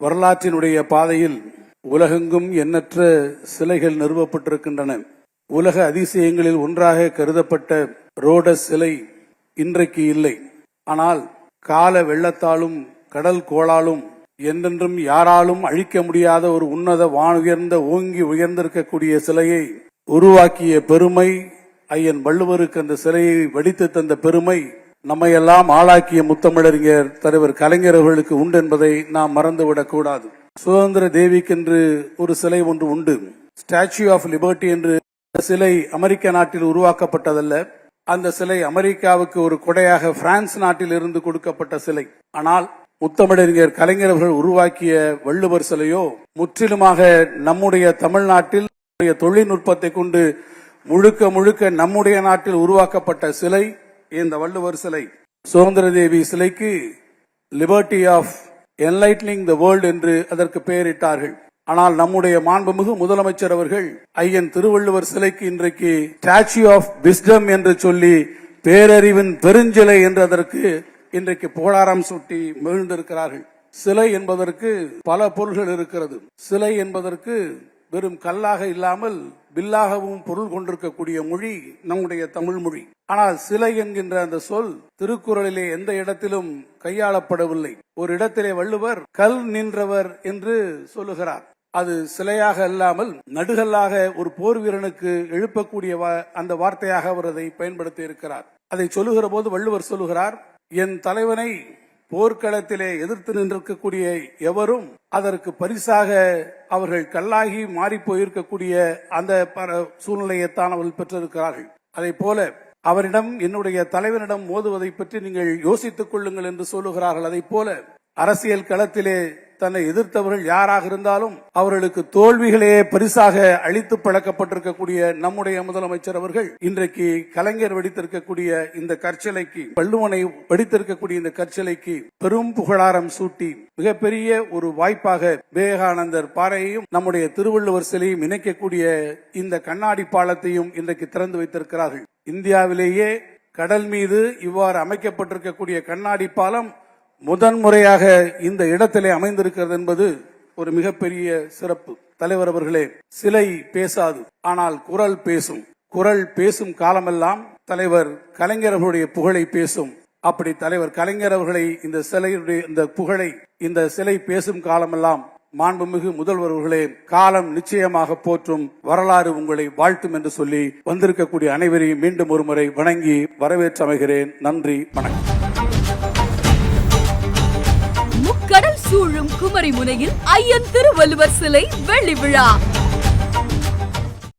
வரலாற்றினுடைய பாதையில் உலகெங்கும் எண்ணற்ற சிலைகள் நிறுவப்பட்டிருக்கின்றன. உலக அதிசயங்களில் ஒன்றாக கருதப்பட்ட ரோடஸ் சிலை இன்றைக்கு இல்லை. ஆனால் கால வெள்ளத்தாலும் கடல் கோளாலும் என்றென்றும் யாராலும் அழிக்க முடியாத ஒரு உன்னத வானுயர்ந்த ஓங்கி உயர்ந்திருக்கக்கூடிய சிலையை உருவாக்கிய பெருமை ஐயன் வள்ளுவருக்கு அந்த சிலையை வடித்து தந்த பெருமை நம்மை எல்லாம் ஆளாக்கிய முத்தமிழறிஞர் தலைவர் கலைஞர் அவர்களுக்கு உண்டு என்பதை நாம் மறந்துவிடக் கூடாது. சுதந்திர தேவிக்கென்று ஒரு சிலை ஒன்று உண்டு. ஸ்டாச்சு ஆஃப் லிபர்ட்டி என்று சிலை அமெரிக்க நாட்டில் உருவாக்கப்பட்டதல்ல. அந்த சிலை அமெரிக்காவுக்கு ஒரு கொடையாக பிரான்ஸ் நாட்டில் இருந்து கொடுக்கப்பட்ட சிலை. ஆனால் முத்தமிழறிஞர் கலைஞர்கள் உருவாக்கிய வள்ளுவர் சிலையோ முற்றிலுமாக நம்முடைய தமிழ்நாட்டில் தொழில்நுட்பத்தை கொண்டு முழுக்க முழுக்க நம்முடைய நாட்டில் உருவாக்கப்பட்ட சிலை இந்த வள்ளுவர் சிலை. சுதந்திர தேவி சிலைக்கு Liberty of Enlightening the World என்று அதற்கு பெயரிட்டார்கள். ஆனால் நம்முடைய மாண்புமிகு முதலமைச்சர் அவர்கள் ஐயன் திருவள்ளுவர் சிலைக்கு இன்றைக்கு ஸ்டாச்சு ஆஃப் விஸ்டம் என்று சொல்லி பேரறிவின் பெருஞ்சிலை என்று அதற்கு இன்றைக்கு புகழாரம் சூட்டி மகிழ்ந்திருக்கிறார்கள் சிலை என்பதற்கு பல பொருள்கள் இருக்கிறது. சிலை என்பதற்கு வெறும் கல்லாக இல்லாமல் பில்லாகவும் பொருள் கொண்டிருக்கக்கூடிய மொழி நம்முடைய தமிழ் மொழி. ஆனால் சிலை என்கின்ற அந்த சொல் திருக்குறளிலே எந்த இடத்திலும் கையாளப்படவில்லை. ஒரு இடத்திலே வள்ளுவர் கல் நின்றவர் என்று சொல்லுகிறார். அது சிலையாக அல்லாமல் நடுகல்லாக ஒரு போர் வீரனுக்கு எழுப்பக்கூடிய அந்த வார்த்தையாக அவர் அதை பயன்படுத்தி இருக்கிறார். அதை சொல்லுகிற போது வள்ளுவர் சொல்லுகிறார் என் தலைவனை போர்க்களத்திலே எதிர்த்து நின்றிருக்கக்கூடிய எவரும் அதற்கு பரிசாக அவர்கள் கல்லாகி மாறி போயிருக்கக்கூடிய அந்த சூழ்நிலையைத்தான் அவர்கள் பெற்றிருக்கிறார்கள். அதே போல அவரிடம் என்னுடைய தலைவரிடம் மோதுவதை பற்றி நீங்கள் யோசித்துக் கொள்ளுங்கள் என்று சொல்லுகிறார்கள். அதை போல அரசியல் களத்திலே தன்னை எதிர்த்தவர்கள் யாராக இருந்தாலும் அவர்களுக்கு தோல்விகளே பரிசாக அளித்து பழக்கப்பட்டிருக்கக்கூடிய நம்முடைய முதலமைச்சர் அவர்கள் இன்றைக்கு கலைஞர் வெடித்திருக்கக்கூடிய இந்த கற்சிலைக்கு வள்ளுவனை வெடித்திருக்கக்கூடிய இந்த கற்சிலைக்கு பெரும் புகழாரம் சூட்டி மிகப்பெரிய ஒரு வாய்ப்பாக விவேகானந்தர் பாறையையும் நம்முடைய திருவள்ளுவர் சிலையும் இணைக்கக்கூடிய இந்த கண்ணாடி பாலத்தையும் இன்றைக்கு திறந்து வைத்திருக்கிறார்கள். இந்தியாவிலேயே கடல் மீது இவ்வாறு அமைக்கப்பட்டிருக்கக்கூடிய கண்ணாடி பாலம் முதன்முறையாக இந்த இடத்திலே அமைந்திருக்கிறது என்பது ஒரு மிகப்பெரிய சிறப்பு. தலைவர் அவர்களே சிலை பேசாது. ஆனால் குரல் பேசும். குரல் பேசும் காலமெல்லாம் தலைவர் கலைஞர் அவர்களுடைய புகழை பேசும். அப்படி தலைவர் கலைஞர் அவர்களை இந்த சிலையுடைய இந்த புகழை இந்த சிலை பேசும் காலமெல்லாம் மாண்புமிகு முதல்வர்களே காலம் நிச்சயமாக போற்றும் வரலாறு உங்களை வாழ்த்தும் என்று சொல்லி வந்திருக்கக்கூடிய அனைவரையும் மீண்டும் ஒருமுறை வணங்கி வரவேற்றமைகிறேன். நன்றி வணக்கம். சூழும் குமரி முனையில் ஐயன் திருவள்ளுவர் சிலை வெள்ளி விழா.